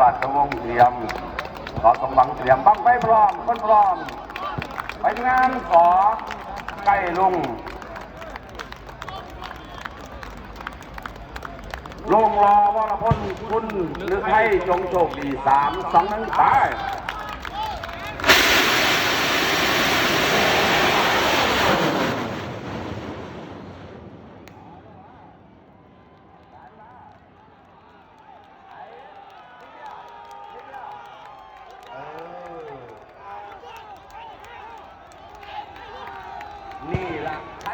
ราชวงศ์เตรียมขอสมหวังเตรียมบังไปพร้อมคนพร้อมไปงานขอใกล้ลุงลุงรอวรพลคุณหรือให้จงโชคดีสามสองหนึ่งไป นี่ล่ะธ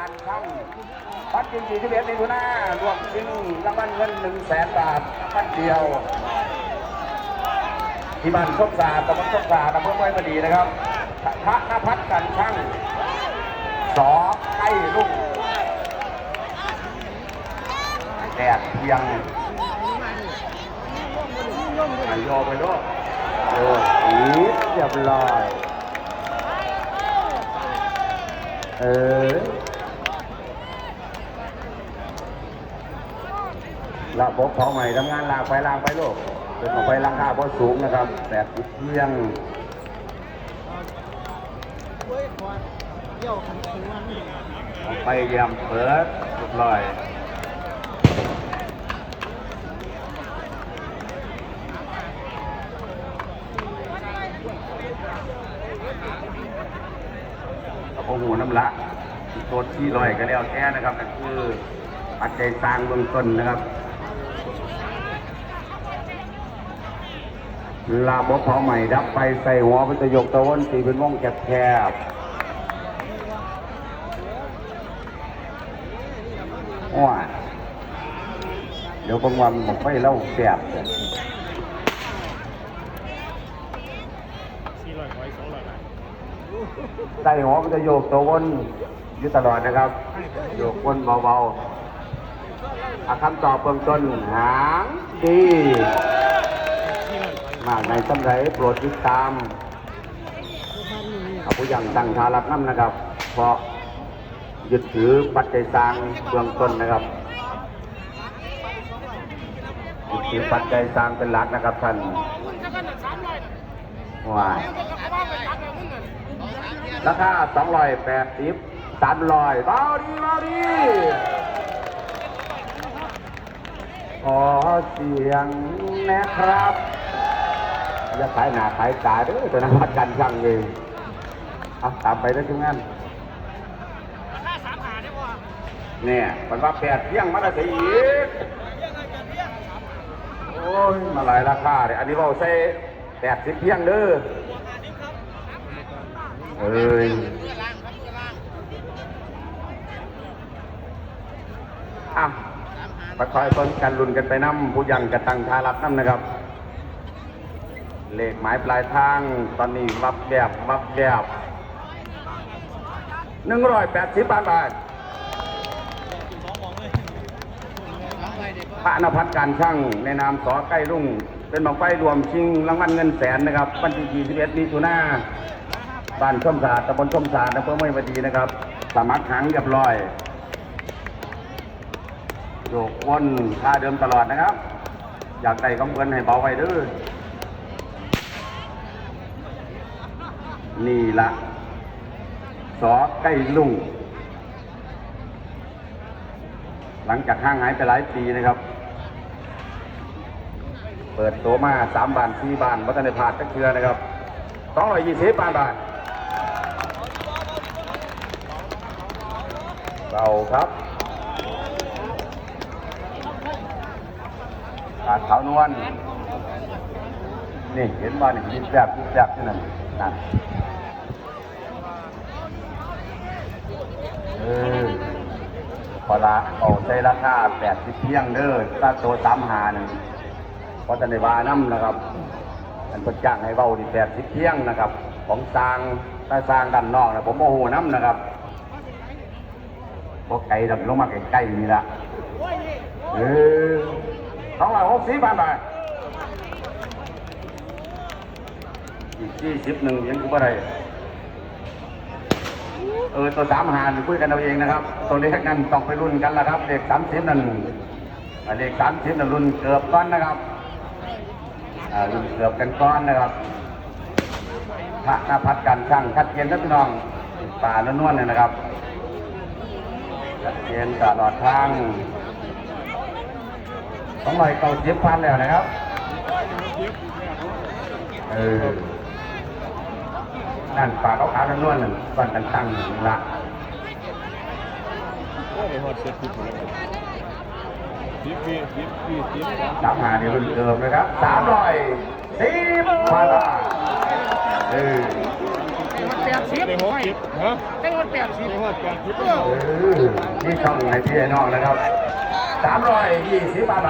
น พัฒน์การช่างพัดจริงสี่สิบเอ็ดมิถุนารวมจริงรางวัลเงินหนึ่งแสนบาทพันเดียว ที่บ้านส้มสาตะบนส้มสาตำบลห้วยพอดีนะครับธนพัฒน์การช่างสอไก่ลูกแดดเพียงไอโยไปด้วยโอ้ยเรียบร้อยเออ ระบบเผาใหม่ทำงานลากไปลากไปลูกเป็นออกไปลังคาเพราะสูงนะครับแต่เพียงเที่ยวขันขันวันนี่ออกไปยี่ยมเปิดเรียบร้อยเอาพวกหูน้ำละตัวที่ลอยก็แล้วแค่นะครับนั่คือปัจจัยสร้างเบื้องต้นนะครับ ลาบเผาใหม่ดับไฟใส่หัวพิทยกตะวันสีเป็นวงแคบแคบๆว้าเดี๋ยวบางวันบอกไฟเล่าแสบเลยสี่ร้อยร้อยสองร้อยบาทใส่หัวพิทยกตะวันอยู่ตลอดนะครับ โยกวนเบาๆอาคำตอบเบื้องต้นหางดี มากในสำไรโปรดติดตามเอาผู้ยังตั้งทารับน้ำนะครับ เพราะยึดถือปัจจัยสร้างเบื้องต้นนะครับยึดถือปัจจัยสร้างเป็นหลักนะครับท่านว้าราคาสองร้อยแปดสิบสามร้อยเบาดีเบาดีขอเสียงนะครับ อย่าขายหนาขายตาเด้อแต่นั้นวัดกันช่างเองเอาตามไปได้ทุกงานราคาสามหาได้ป่ะเนี่ยมันว่าแปดเที่ยงมาได้สีอีกโอ้ยมาหลายราคาเลยอันนี้เราใส่แปดสิบเที่ยงเด้อเอ้ยอะไปคอยต้นกันลุนกันไปน้ำผู้ยังกระตังทารับน้ำนะครับ เลขหมายปลายทางตอนนี้วับแบบวับแบบหนึ่งร้อยแปดสิบบาทบาทพระนภัทรการช่างในนามสอใกล้รุ่ง เป็นบังไฟรวมชิงรางวัลเงินแสนนะครับวันที่21มิถุนาบ้านช่อมสาดตำบลช่อมสาดอำเภอเมืองพอดีนะครับ สมัครหางเรียบร้อยโยกวนท่าเดิมตลอดนะครับ อยากได้กำเงินให้เบาไว้ด้อ นี่ละสอใกล้ลุงหลังจากห่างหายไปหลายปีนะครับ เปิดตัวมาสามบานสี่บานวัฒนธาตุตะเคือนะครับสองร้อยยี่สิบบาทบาทเราครับขาดขาวนวลนี่เห็นว่านี่ยิ้มแย้มยิ้มแย้มที่นั่น นั่นเออพอละเอาใช้ราคาแปดสิบเพียงเด้อถ้าโตสามหาหนึ่งเพราะจะในวาน้ำนะครับอันเพิ่นจ้างให้เบาดีแปดสิบเพียงนะครับ ของสร้างถ้าสร้างด้านนอกนะผมโมโหน้ำนะครับพวกไก่ดำลงมาใกล้ๆนี่ละเออสองร้อยหกสิบบาทบาท อีกยี่สิบหนึ่งยังกูบ่ได้เออตัวสามหารคุยกันเอาเองนะครับ ตัวเลขนั้นต้องไปรุ่นกันละครับเด็กสามสิบนั่นอ่าเลขสามสิบนั่นรุ่นเกือบก้อนนะครับรุ่นเกือบกันก้อนนะครับพระนภัสกันช่างชัดเจนนะพี่น้องป่านวลๆเนี่ยนะครับชัดเจนตลอดทางต้องลอยเก่าเจ็บพันแล้วนะครับเออ นั่นป่าเขาขาวๆนนวลนั่นก่อนกันตั้งละโอ้ยหอดเสร็จปุ๊บเลยสิบปีสิบปีสิบสามสามหานี่รุ่นเดิมนะครับสามร้อยสิบพันบาทเออแปดสิบได้หกสิบฮะได้หอดแปดสิบได้หอดแปดสิบเออนี่ช่องไอพี่ไอ้น้องนะครับสามร้อยยี่สิบบาท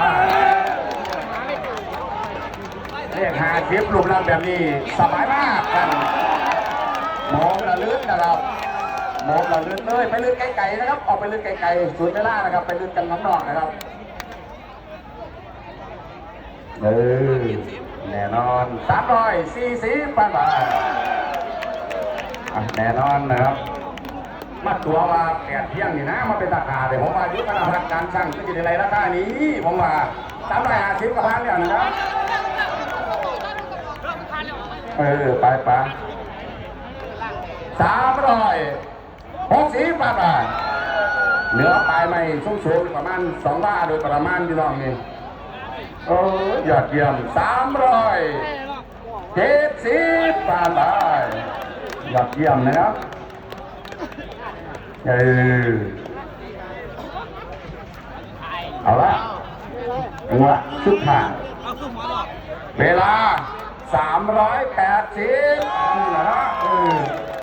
เรียกหาคลิปรูปร่างแบบนี้สบายมากกัน มองระลึกนะครับมองระลึกเลยไปลึกไกลๆนะครับ ออกไปลึกไกลๆสุดเวลานะครับ ไปลึกกันน้องนอกนะครับเออแน่นอนสามร้อยสี่สิบบาทแน่นอนนะครับมาตัวมาแปดเที่ยงนี่นะมาเป็นราคาแต่ผมว่ายุคคณะพนักงานช่างก็จะได้ไรราคานี้ผมว่าสามร้อยห้าสิบกับพันเนี่ยนะครับเออไปไป สามร้อยหกสิบบาทบาทเหนือปลายไม่สูงสูงประมาณสองบ้าโดยประมาณพี่น้องนี่โอ้ยอดเยี่ยมสามร้อยเจ็ดสิบบาทบาทยอดเยี่ยมนะครับเออเอาละจังหวะชุดผ่านเวลา380นี่แหละนะเออ